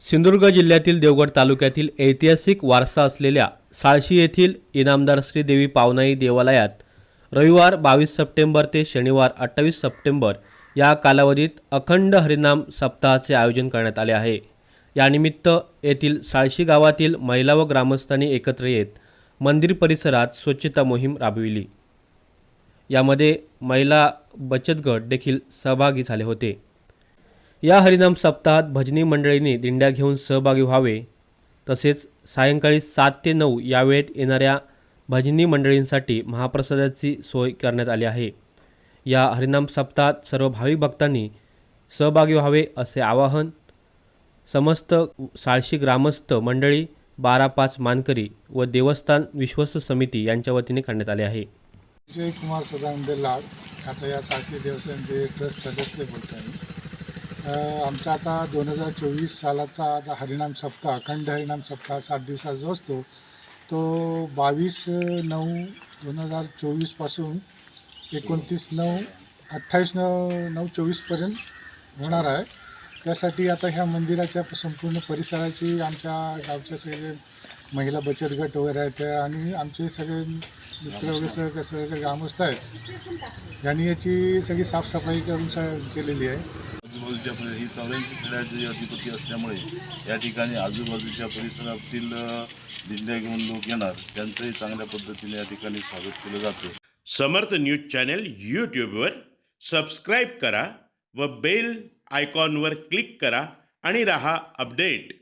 सिंधुदुर्ग जिल्ह्यातील देवगड तालुक्यातील ऐतिहासिक वारसा असलेल्या साळशी येथील इनामदार श्रीदेवी पावनाई देवालयात रविवार बावीस सप्टेंबर ते शनिवार अठ्ठावीस सप्टेंबर या कालावधीत अखंड हरिनाम सप्ताहाचे आयोजन करण्यात आले आहे. यानिमित्त येथील साळशी गावातील महिला व ग्रामस्थांनी एकत्र येत मंदिर परिसरात स्वच्छता मोहीम राबविली. यामध्ये महिला बचत गट देखील सहभागी झाले होते. या हरिनाम सप्ताहात भजनी मंडळींनी दिंड्या घेऊन सहभागी व्हावे. तसेच सायंकाळी सात ते नऊ या वेळेत येणाऱ्या भजनी मंडळींसाठी महाप्रसादाची सोय करण्यात आली आहे. या हरिनाम सप्ताहात सर्व भाविक भक्तांनी सहभागी व्हावे असे आवाहन समस्त साळशी ग्रामस्थ मंडळी बारा पाच मानकरी व देवस्थान विश्वस्त समिती यांच्या वतीने करण्यात आले आहे. जय कुमार सदानंद लाड आता या साळशी देवस्थानचे ट्रस्ट सदस्य बोलत आहे आमचा आता दोन हजार चोवीस सालाचा आता हरिनाम सप्ताह अखंड हरिनाम सप्ताह सात दिवसाचा जो असतो तो बावीस नऊ दोन हजार चोवीसपासून एकोणतीस नऊ अठ्ठावीस नऊ नऊ चोवीसपर्यंत होणार आहे. त्यासाठी आता ह्या मंदिराच्या संपूर्ण परिसराची आमच्या गावच्या सगळे महिला बचत गट वगैरे आहेत आणि आमचे सगळे मित्र वगैरे सगळे सगळे ग्रामस्थ आहेत. यांनी याची सगळी साफसफाई करून स- केलेली आहे. आजूबाजूच्या ही चौऱ्याऐंशी खेड्याची अधिपती असल्यामुळे या ठिकाणी आजूबाजूच्या परिसरातील दिंड्या घेऊन लोक येणार. त्यांचंही चांगल्या पद्धतीने या ठिकाणी स्वागत केलं जातं. समर्थ न्यूज चॅनल यूट्यूबवर सबस्क्राईब करा व बेल आयकॉनवर क्लिक करा आणि रहा अपडेट.